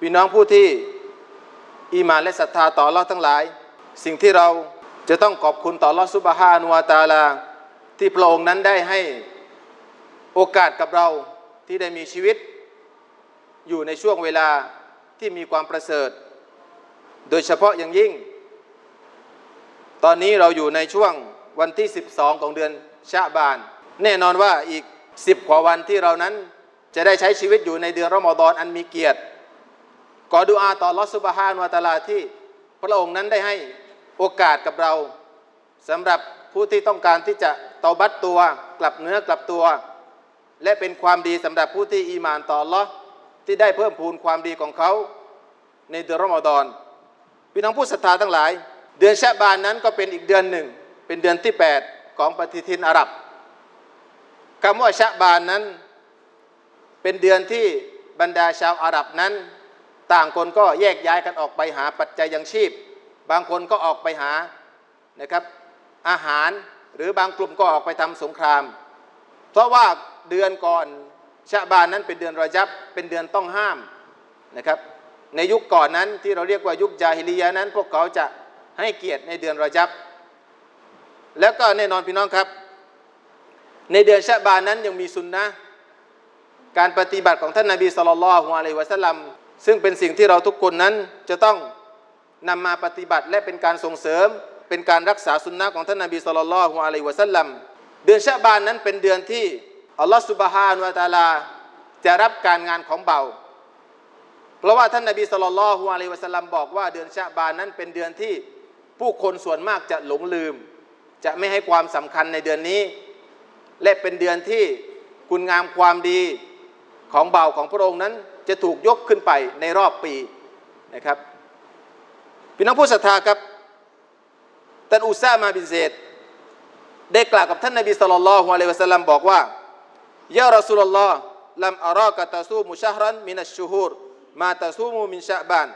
พี่น้องผู้ที่อีมานและศรัทธาต่อ Allah ทั้งหลาย สิ่งที่เราจะต้องขอบคุณต่อ Allah ซุบฮานุวาตาลา ที่พระองค์นั้นได้ให้โอกาสกับเราที่ได้มีชีวิต อยู่ในช่วงเวลาที่มีความประเสริฐ โดยเฉพาะอย่างยิ่ง ตอนนี้เราอยู่ในช่วงวันที่ 12 ของเดือนชาบาน แน่นอนว่าอีก 10 กว่าวันที่เรานั้นจะได้ใช้ชีวิตอยู่ในเดือนรอมฎอนอันมีเกียรติ ขอดุอาต่อลอสุบฮานวะตาลาที่พระองค์นั้นได้ให้โอกาสกับเราสำหรับผู้ที่ต้องการที่จะเตาบัตตัวกลับเนื้อกลับตัว และเป็นความดีสำหรับผู้ที่อีมานต่อลอที่ได้เพิ่มพูนความดีของเขาในเดือนรอมฎอนพี่น้องผู้ศรัทธาทั้งหลาย เดือนชะบานนั้นก็เป็นอีกเดือนหนึ่ง เป็นเดือนที่ 8 ของปฏิทินอาหรับคำว่าชะบานนั้น เป็นเดือนที่บรรดาชาวอาหรับนั้น ต่างคนก็แยกย้ายกันออกไปหาปัจจัยยังชีพ บางคนก็ออกไปหานะครับอาหารหรือบางกลุ่มก็ออกไปทำสงคราม เพราะว่าเดือนก่อนชะบานนั้นเป็นเดือนรอยับเป็นเดือนต้องห้ามนะครับ ในยุคก่อนนั้นที่เราเรียกว่ายุคจาฮิลียะนั้น พวกเขาจะให้เกียรติในเดือนรอยับ แล้วก็แน่นอนพี่น้องครับ ในเดือนชะบานนั้นยังมีสุนนะการปฏิบัติของท่านนาบีสุลต่านละฮ์อะลัยวะสัลลัม ซึ่งเป็นสิ่งที่เราทุกคนนั้นจะต้องนำมาปฏิบัติและเป็นการส่งเสริม เป็นการรักษาสุนนะของท่านนาบีสุลต่านละฮ์อะลัยวะสัลลัมเดือนชะบานนั้นเป็นเดือนที่อัลลอฮฺสุบฮานุวะตาลา จะรับการงานของเบา เพราะว่าท่านนาบีสุลต่านละฮ์อะลัยวะสัลลัมบอกว่าเดือนชะบานนั้นเป็นเดือนที่ผู้คนส่วนมากจะหลงลืม จะไม่ให้ความสำคัญในเดือนนี้ และเป็นเดือนที่คุณงามความดีของเบาของพระองค์นั้น จะถูกยกขึ้นไปในรอบปีนะครับพี่น้องผู้ศรัทธาครับท่านอุซามาบินเซดได้กล่าวกับท่านนบีสุลต่านละฮ์อะลัยวะสัลลัมบอกว่ายารอสุลลอฮ์ลัมอารากะตาซูมุชฮรันมินัชชูฮูรมาตาซูมุมินชะบาน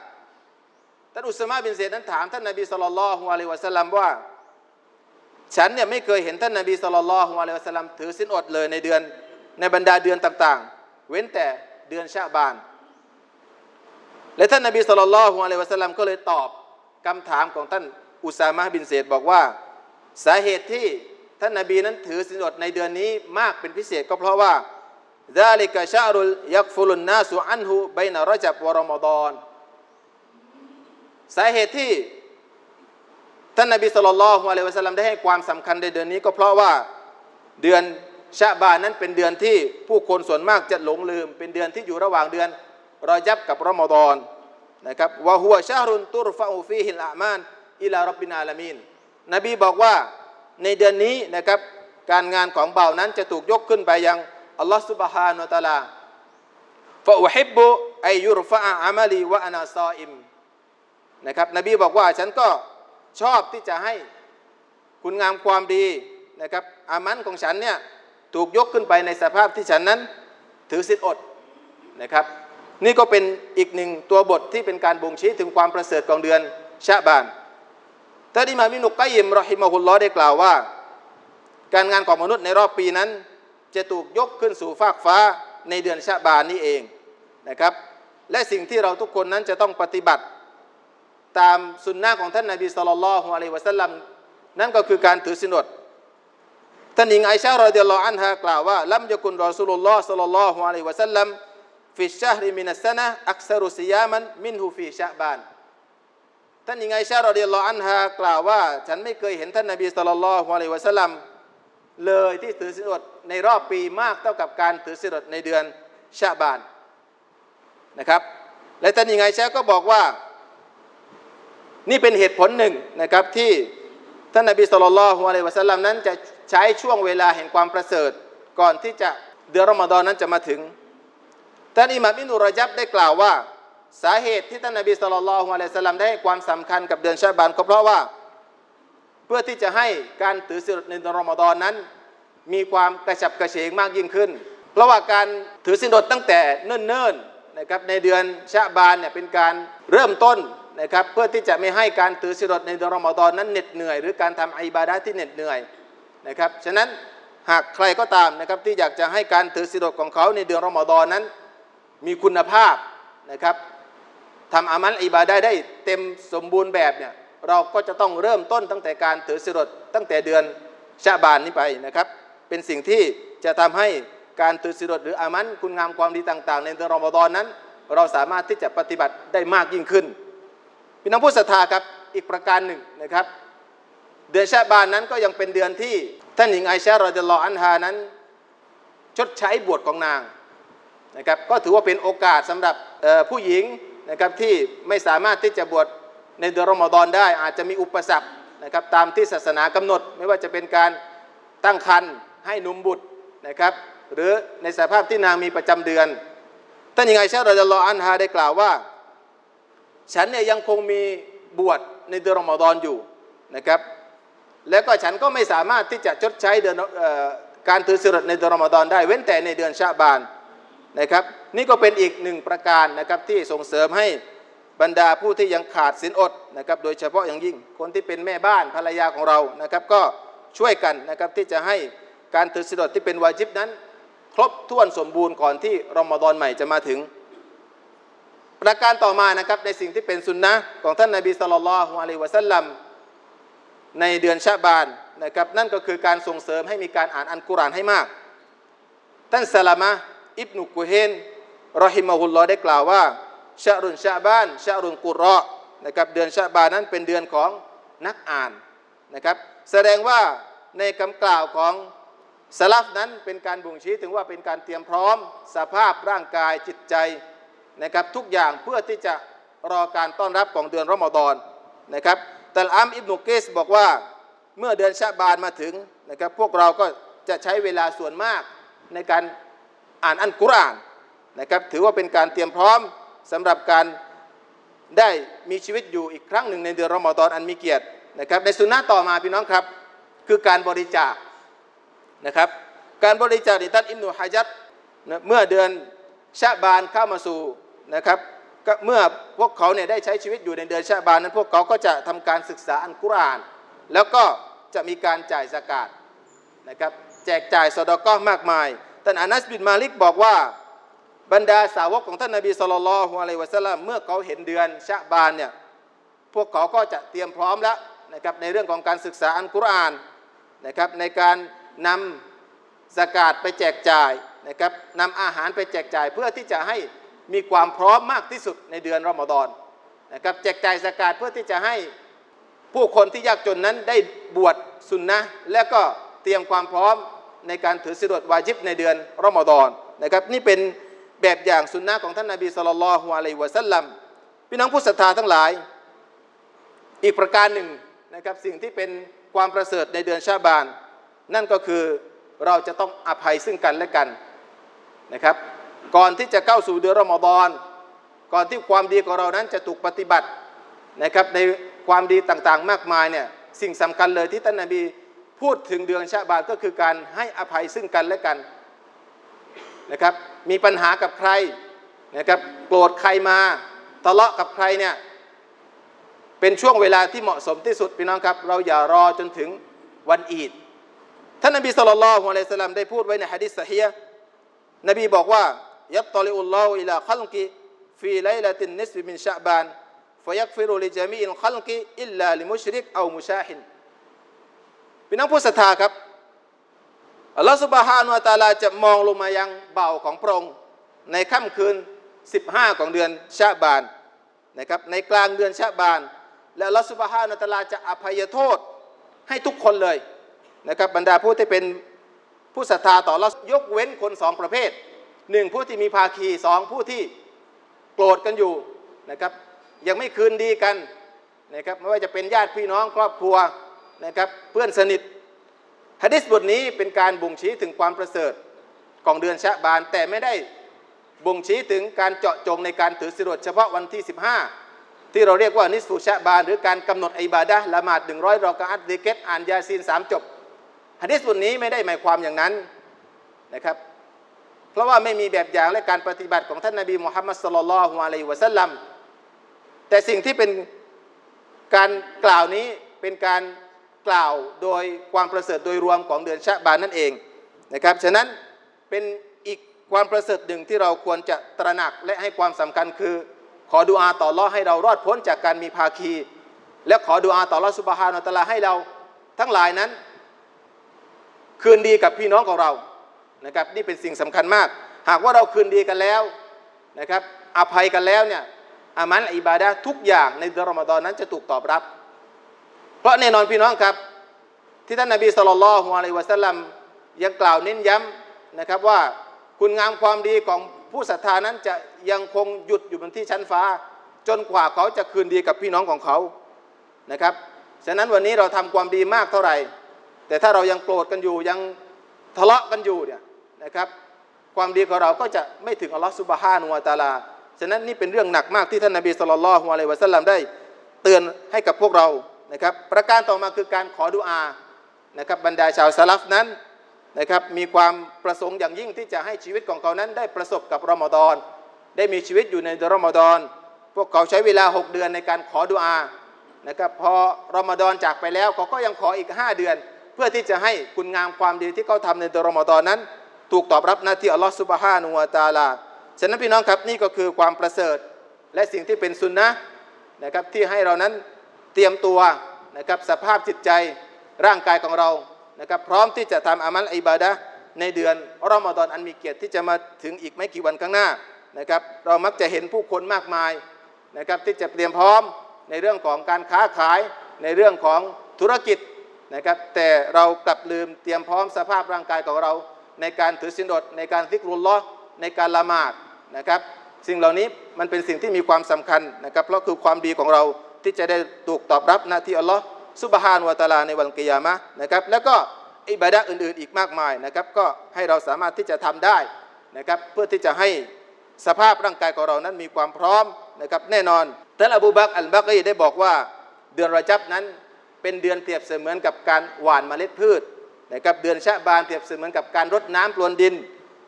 ท่านอุซามาบินเซดนั้นถามท่านนบีสุลต่านละฮ์อะลัยวะสัลลัมว่า ฉันเนี่ยไม่เคยเห็นท่านนบีสุลต่านละฮ์อะลัยวะสัลลัมถือสินอดเลยในเดือนในบรรดาเดือนต่าง ๆ เว้นแต่ เดือนชาบาน และท่านนาบีสุลต่านลอฮ์อะลัวะสลัมก็เลยตอบคำถามของท่านอุซามะบินเศษบอกว่า สาเหตุที่ท่านนาบีนั้นถือสินอดในเดือนนี้มากเป็นพิเศษก็เพราะว่าดาริกะชาอุลยักฟุลนนาสุอันหูเบนารจับวรมดอนสาเหตุที่ท่านนาบีสุลต่านลอฮ์อะลัวะสลัมได้ให้ความสำคัญในเดือนนี้ก็เพราะว่าเดือน ชะบานนั้นเป็นเดือนที่ผู้คนส่วนมากจะหลงลืม เป็นเดือนที่อยู่ระหว่างเดือนรอยับกับรอมฎอนนะครับวะฮุวชาฮรุนตุรฟะอูฟีฮิลอามานอิลารับบินาลามีนนบีบอกว่าในเดือนนี้นะครับการงานของเบานั้นจะถูกยกขึ้นไปยังอัลลอฮฺสุบฮานุตะลาฟะอุฮิบบุไอยุรฟะอามัลีวะอานาซออิมนะครับนบีบอกว่าฉันก็ชอบที่จะให้คุณงามความดีนะครับอามันของฉันเนี่ย ถูกยกขึ้นไปในสภาพที่ฉันนั้นถือสิทธิอดนะครับ นี่ก็เป็นอีกหนึ่งตัวบทที่เป็นการบ่งชี้ถึงความประเสริฐของเดือนชะบานท่านอิมามอินุกกัยยิมรอฮิมะฮุลลอได้กล่าวว่า การงานของมนุษย์ในรอบปีนั้น จะถูกยกขึ้นสู่ฟากฟ้าในเดือนชะบานนี้เองนะครับ และสิ่งที่เราทุกคนนั้นจะต้องปฏิบัติ ตามสุนนะของท่านนาบีสุลต่านละฮ์อะลัยวะสัลลัมนั่นก็คือการถือสินอด ท่านหญิงไอชารอเดียลลออันฮากล่าวว่าลัมยกุนรอสุลลอฮ์สัลลัลลอฮุอะลัยวะสัลลัมฟิชฮริมินัสนะอักษรุซิยามันมินฮูฟีชะบานท่านหญิงไอชารอเดียลลออันฮากล่าวว่า ฉันไม่เคยเห็นท่านนบีสัลลัลลอฮุอะลัยวะสัลลัมเลยที่ถือสินอดในรอบปีมากเท่ากับการถือสินอดในเดือนชะบานนะครับ และท่านหญิงไอชาก็บอกว่า นี่เป็นเหตุผลหนึ่งนะครับที่ท่านนบีสุลต่านละฮ์อะลัยวะสัลลัมนั้นจะ ช้ช่วงเวลาแห่งความประเสริฐ ก่อนที่จะเดือนรอมฎอนนั้นจะมาถึงท่านอิหม่ามอินุรจับได้กล่าวว่า สาเหตุที่ท่านนบีสุลต่านละฮ์อะลัยฮิสลามได้ให้ความสำคัญกับเดือนชาบานก็เพราะว่า เพื่อที่จะให้การถือศีลในเดือนรอมฎอนนั้น มีความกระฉับกระเฉงมากยิ่งขึ้น เพราะว่าการถือศีลอดตั้งแต่เนิ่นๆนะครับในเดือนชาบานเนี่ยเป็นการเริ่มต้นนะครับเพื่อที่จะไม่ให้การถือศีลอดในเดือนรอมฎอนนั้นเหน็ดเหนื่อย หรือการทำอิบาดะที่เหน็ดเหนื่อย นะครับ ฉะนั้นหากใครก็ตามนะครับที่อยากจะให้การถือศีลอดของเขาในเดือนรอมฎอนนั้น มีคุณภาพนะครับทำอามัลอิบาดะห์ได้เต็มสมบูรณ์แบบเนี่ยเราก็จะต้องเริ่มต้นตั้งแต่การถือสิรดตั้งแต่เดือนชาบานนี้ไปนะครับ เป็นสิ่งที่จะทำให้การถือสิรดหรืออามันคุณงามความดีต่าง ๆ ในเดือนรอมฎอนนั้น เราสามารถที่จะปฏิบัติได้มากยิ่งขึ้นพี่น้องผู้ศรัทธาครับอีกประการหนึ่งนะครับ เดือนชาบานนั้นก็ยังเป็นเดือนที่ท่านหญิงไอชารอดิลลออันฮานั้น ชดใช้บวชของนางนะครับก็ถือว่าเป็นโอกาสสำหรับผู้หญิงนะครับที่ไม่สามารถที่จะบวชในเดือนรอมฎอนได้ อาจจะมีอุปสรรคนะครับตามที่ศาสนากำหนด ไม่ว่าจะเป็นการตั้งครรภ์ให้นุ่มบุตรนะครับหรือในสภาพที่นางมีประจำเดือนท่านหญิงไอชารอดิลลออันฮาได้กล่าวว่า ฉันเนี่ยยังคงมีบวชในเดือนรอมฎอนอยู่นะครับ แล้วก็ฉันก็ไม่สามารถที่จะชดใช้เดือนออการถือสิรในเดือนรอมฎอนได้เว้นแต่ในเดือนชาบานนะครับ นี่ก็เป็นอีกหนึ่งประการนะครับที่ส่งเสริมให้บรรดาผู้ที่ยังขาดสินอดนะครับ โดยเฉพาะอย่างยิ่งคนที่เป็นแม่บ้านภรรยาของเรานะครับ ก็ช่วยกันนะครับที่จะให้การถือสิรดที่เป็นวาจิบนั้น ครบถ้วนสมบูรณ์ก่อนที่รอมฎอนใหม่จะมาถึง ประการต่อมานะครับในสิ่งที่เป็นสุนนะของท่านนบีสุลต่านละฮ์อะลัยวะสัลลัม ในเดือนชาบานนะครับนั่นก็คือการส่งเสริมให้มีการอ่านอัลกุรอานให้มาก ท่านซาลามะอิบนุกุเฮนรอฮิมะฮุลลอได้กล่าวว่าชารุนชาบานชารุนกุรอนะครับเดือนชาบานนั้นเป็นเดือนของนักอ่านนะครับแสดงว่าในคำกล่าวของสลัฟนั้นเป็นการบ่งชี้ถึงว่าเป็นการเตรียมพร้อมสภาพร่างกายจิตใจนะครับทุกอย่างเพื่อที่จะรอการต้อนรับของเดือนรอมฎอนนะครับ แต่อัมอิบนุเกสบอกว่าเมื่อเดือนชาบานมาถึงนะครับพวกเราก็จะใช้เวลาส่วนมากในการอ่านอัลกุรอานนะครับถือว่าเป็นการเตรียมพร้อมสำหรับการได้มีชีวิตอยู่อีกครั้งหนึ่งในเดือนรอมฎอนอันมีเกียรตินะครับในสุนนะต่อมาพี่น้องครับคือการบริจาคนะครับการบริจาคในท่านอิมนุฮะจัดนะเมื่อเดือนชาบานเข้ามาสู่นะครับ เมื่อพวกเขาเนี่ยได้ใช้ชีวิตอยู่ในเดือนชาบานนั้น พวกเขาก็จะทำการศึกษาอัลกุรอาน แล้วก็จะมีการจ่ายสกาดนะครับแจกจ่ายสดอกก็มากมายท่านอานัสบินมาลิกบอกว่าบรรดาสาวกของท่านนบีสุลต่านอะลัยวะสัลลัมเมื่อเขาเห็นเดือนชาบานเนี่ยพวกเขาก็จะเตรียมพร้อมแล้วนะครับในเรื่องของการศึกษาอัลกุรอานนะครับในการนำสกาดไปแจกจ่ายนะครับนำอาหารไปแจกจ่ายเพื่อที่จะให้ มีความพร้อมมากที่สุดในเดือนรอมฎอนนะครับแจกจ่ายสกาดเพื่อที่จะให้ผู้คนที่ยากจนนั้นได้บวชสุนนะและก็เตรียมความพร้อมในการถือสิรดวาจิบในเดือนรอมฎอนนะครับนี่เป็นแบบอย่างสุนนะของท่านนาบีสุลต่านละฮ์อะลัยวะสัลลัมพี่น้องผู้ศรัทธาทั้งหลาย อีกประการหนึ่งนะครับสิ่งที่เป็นความประเสริฐในเดือนชาบาน นั่นก็คือเราจะต้องอภัยซึ่งกันและกันนะครับ ก่อนที่จะเข้าสู่เดือนรอมฎอน ก่อนที่ความดีของเรานั้นจะถูกปฏิบัตินะครับในความดีต่างๆ มากมายเนี่ยสิ่งสำคัญเลยที่ท่านนบีพูดถึงเดือนชาบานก็คือการให้อภัยซึ่งกันและกันนะครับมีปัญหากับใครนะครับโกรธใครมาทะเลาะกับใครเนี่ยเป็นช่วงเวลาที่เหมาะสมที่สุดพี่น้องครับ เราอย่ารอจนถึงวันอีดท่านนบีสุลต่านละฮ์อะลัยฮิสลามได้พูดไว้ในฮะดิษสะฮียนบีบอกว่า ยัตตลิอุลลอฮ์อิลาขัลกิฟีไลลาตินนิสบิมินชะบานฟยักฟิรุลิจามีอินขัลกิอิลลาลิมุชริกเอามุชาฮินพี่น้องผู้ศรัทธาครับอัลลอฮฺสุบฮานุวะตะอาลาจะมองลงมายังเบาของพระองค์ในค่ำคืน 15 ของเดือนชะบานนะครับในกลางเดือนชะบาน และอัลลอฮฺสุบฮานุวะตะอาลาจะอภัยโทษให้ทุกคนเลยนะครับบรรดาผู้ที่เป็นผู้ศรัทธาต่ออัลลอฮ์ยกเว้นคนสองประเภท หนึ่งผู้ที่มีภาคีสองผู้ที่โกรธกันอยู่นะครับ ยังไม่คืนดีกันนะครับไม่ว่าจะเป็นญาติพี่น้องครอบครัวนะครับเพื่อนสนิทฮะดิษบทนี้เป็นการบ่งชี้ถึงความประเสริฐของเดือนชะบาน แต่ไม่ได้บ่งชี้ถึงการเจาะจงในการถือสิรดเฉพาะวันที่ 15 ที่เราเรียกว่านิสูชะบาน หรือการกำหนดอิบาดะละหมาด 100 รอกะอัตดิเกตอ่านยาซีนสามจบฮะดิษบทนี้ไม่ได้หมายความอย่างนั้นนะครับ เพราะว่าไม่มีแบบอย่างและการปฏิบัติของท่านนบีมุฮัมมัดสุลลัลฮุอะลัยฮิวะสัลลัมแต่สิ่งที่เป็นการกล่าวนี้เป็นการกล่าวโดยความประเสริฐโดยรวมของเดือนชะบานนั่นเองนะครับฉะนั้นเป็นอีกความประเสริฐหนึ่งที่เราควรจะตระหนักและให้ความสำคัญคือ ขอดุอาต่ออัลเลอฮ์ให้เรารอดพ้นจากการมีภาคี และขอดุอาต่ออัลเลอฮ์สุบฮานาอัตะลาให้เราทั้งหลายนั้น คืนดีกับพี่น้องของเรา นะครับนี่เป็นสิ่งสำคัญมาก หากว่าเราคืนดีกันแล้วนะครับอภัยกันแล้วเนี่ยอามันอิบาดะทุกอย่างในเดือนรอมฎอนนั้นจะถูกตอบรับ เพราะแน่นอนพี่น้องครับ ที่ท่านนบีสุลต่านละฮ์อะลัยวะสัลลัมยังกล่าวเน้นย้ำนะครับว่าคุณงามความดีของผู้ศรัทธานั้นจะยังคงหยุดอยู่บนที่ชั้นฟ้า จนกว่าเขาจะคืนดีกับพี่น้องของเขานะครับฉะนั้นวันนี้เราทำความดีมากเท่าไหร่ แต่ถ้าเรายังโกรธกันอยู่ยังทะเลาะกันอยู่เนี่ย นะครับ ความดีของเราก็จะไม่ถึงอัลลอฮฺสุบฮานุวะตาลา ฉะนั้นนี่เป็นเรื่องหนักมากที่ท่านนบีสุลต่านละฮ์อะลัยวะสัลลัมได้เตือนให้กับพวกเรานะครับ ประการต่อมาคือการขอดุอานะครับบรรดาชาวซาลฟนั้นนะครับมีความประสงค์อย่างยิ่งที่จะให้ชีวิตของเขานั้นได้ประสบกับรอมฎอนได้มีชีวิตอยู่ในรอมฎอนพวกเขาใช้เวลา 6 เดือนในการขอดุอานะครับพอรอมฎอนจากไปแล้วเขาก็ยังขออีก 5 เดือน เพื่อที่จะให้คุณงามความดีที่เขาทำในเดือนรอมฎอนนั้น ถูกตอบรับหน้าที่อัลลอฮฺสุบฮานุวะตาลาฉะนั้นพี่น้องครับนี่ก็คือความประเสริฐ และสิ่งที่เป็นสุนนะนะครับที่ให้เรานั้นเตรียมตัวนะครับสภาพจิตใจร่างกายของเรานะครับพร้อมที่จะทำอามัลอิบาดะในเดือนรอมฎอนอันมีเกียรติที่จะมาถึงอีกไม่กี่วันข้างหน้านะครับเรามักจะเห็นผู้คนมากมายนะครับที่จะเตรียมพร้อมในเรื่องของการค้าขายในเรื่องของธุรกิจนะครับแต่เรากลับลืมเตรียมพร้อมสภาพร่างกายของเรา ในการถือสินอดในการซิกรุลลอในการละหมาดนะครับ สิ่งเหล่านี้มันเป็นสิ่งที่มีความสำคัญนะครับ เพราะคือความดีของเราที่จะได้ถูกตอบรับหน้าที่อัลลอฮ์ซุบฮานวะตาลาในวันกิยามะนะครับ แล้วก็อิบาดะอื่นๆ อีกมากมายนะครับ ก็ให้เราสามารถที่จะทำได้นะครับ เพื่อที่จะให้สภาพร่างกายของเรานั้นมีความพร้อมนะครับ แน่นอนท่านอบูบักอัลบักรีได้บอกว่าเดือนรอจับนั้นเป็นเดือนเปรียบเสมือนกับการหว่านเมล็ดพืช นะครับเดือนชะบานเปรียบเสมือนกับการรดน้ำปรวนดิน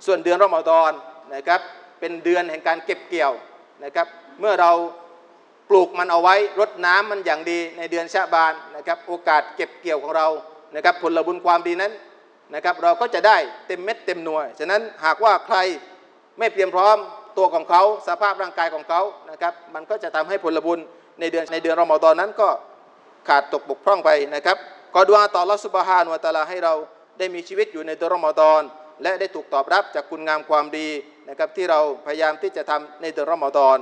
ส่วนเดือนรอมฎอนนะครับเป็นเดือนแห่งการเก็บเกี่ยวนะครับเมื่อเราปลูกมันเอาไว้รดน้ำมันอย่างดีในเดือนชะบานนะครับโอกาสเก็บเกี่ยวของเรานะครับผลบุญความดีนั้นนะครับเราก็จะได้เต็มเม็ดเต็มหน่วย ฉะนั้นหากว่าใครไม่เตรียมพร้อมตัวของเขาสภาพร่างกายของเขานะครับมันก็จะทำให้ผลบุญในเดือนในเดือนรอมฎอนนั้นก็ขาดตกบกพร่องไปนะครับ ขอดวงต่ออัละสุบฮานวะตะอาลาให้เราได้มีชีวิตอยู่ในเดือนรอมฎอนและได้ถูกตอบรับจากคุณงามความดีนะครับที่เราพยายามที่จะทำในเดือนรอมฎอน